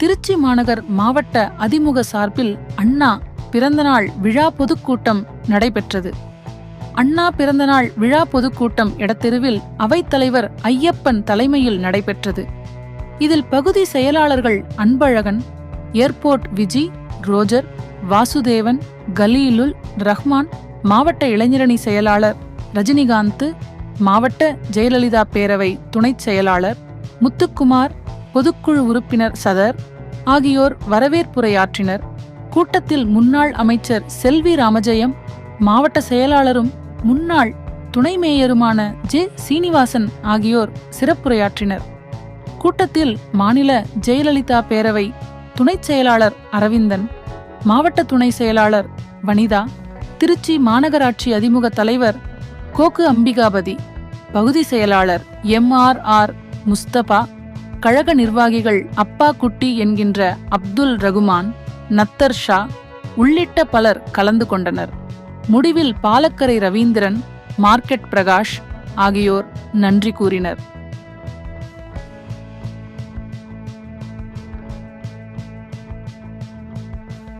திருச்சி மாநகர் மாவட்ட அதிமுக சார்பில் அண்ணா பிறந்தநாள் விழா பொதுக்கூட்டம் நடைபெற்றது. அண்ணா பிறந்தநாள் விழா பொதுக்கூட்டம் இடத்தெருவில் அவைத்தலைவர் ஐயப்பன் தலைமையில் நடைபெற்றது. இதில் பகுதி செயலாளர்கள் அன்பழகன் ஏர்போர்ட் விஜி ரோஜர் வாசுதேவன் கலீலுல் ரஹ்மான் மாவட்ட இளைஞரணி செயலாளர் ரஜினிகாந்த் மாவட்ட ஜெயலலிதா பேரவை துணைச் செயலாளர் முத்துக்குமார் பொதுக்குழு உறுப்பினர் சதர் ஆகியோர் வரவேற்புரையாற்றினர். கூட்டத்தில் முன்னாள் அமைச்சர் செல்வி ராமஜெயம் மாவட்ட செயலாளரும் முன்னாள் துணை மேயருமான ஜே. சீனிவாசன் ஆகியோர் சிறப்புரையாற்றினர். கூட்டத்தில் மாநில ஜெயலலிதா பேரவை துணைச் செயலாளர் அரவிந்தன் மாவட்ட துணை செயலாளர் வனிதா திருச்சி மாநகராட்சி அதிமுக தலைவர் கோக்கு அம்பிகாபதி பகுதி செயலாளர் எம். ஆர். ஆர். முஸ்தபா கழக நிர்வாகிகள் அப்பா குட்டி என்கின்ற அப்துல் ரகுமான் நத்தர் ஷா உள்ளிட்ட பலர் கலந்து கொண்டனர். முடிவில் பாலக்கரை ரவீந்திரன் மார்க்கெட் பிரகாஷ் ஆகியோர் நன்றி கூறினர்.